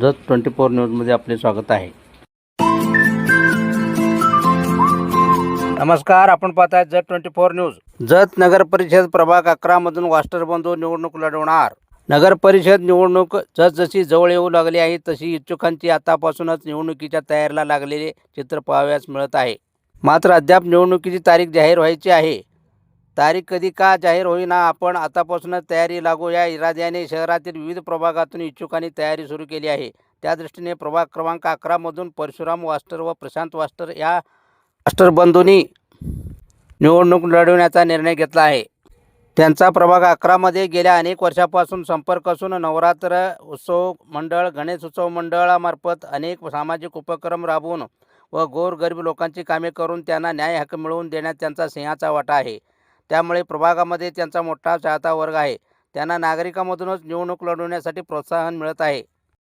Jat twenty four न्यूजमध्ये आपले स्वागत आहे. नमस्कार आपण पाहताय Jath twenty four news. Jath नगर परिषद प्रभाग अकरामधून वास्टर बंधू निवडणूक लढवणार. नगर परिषद निवडणूक जसजशी जवळ येऊ लागली आहे तशी इच्छुकांची आतापासूनच निवडणुकीच्या तयारीला लागलेले चित्र पाहावयास मिळत आहे. मात्र अद्याप निवडणुकीची तारीख जाहीर व्हायची आहे. तारीख कधी का जाहीर होईना आपण आतापासूनच तयारी लागू. या इराद्याने शहरातील विविध प्रभागातून इच्छुकांनी तयारी सुरू केली आहे. त्या दृष्टीने प्रभाग क्रमांक अकरामधून परशुराम वास्टर व प्रशांत वास्टर या वास्टर बंधूंनी निवडणूक लढवण्याचा निर्णय घेतला आहे. त्यांचा प्रभाग अकरामध्ये गेल्या अनेक वर्षापासून संपर्क असून नवरात्र उत्सव मंडळ गणेश उत्सव मंडळामार्फत अनेक सामाजिक उपक्रम राबवून व गोरगरीब लोकांची कामे करून त्यांना न्याय हक्क मिळवून देण्यात त्यांचा सिंहाचा वाटा आहे. त्यामुळे प्रभागामध्ये त्यांचा मोठा चाहता वर्ग आहे. त्यांना नागरिकांमधूनच निवडणूक लढवण्यासाठी प्रोत्साहन मिळत आहे.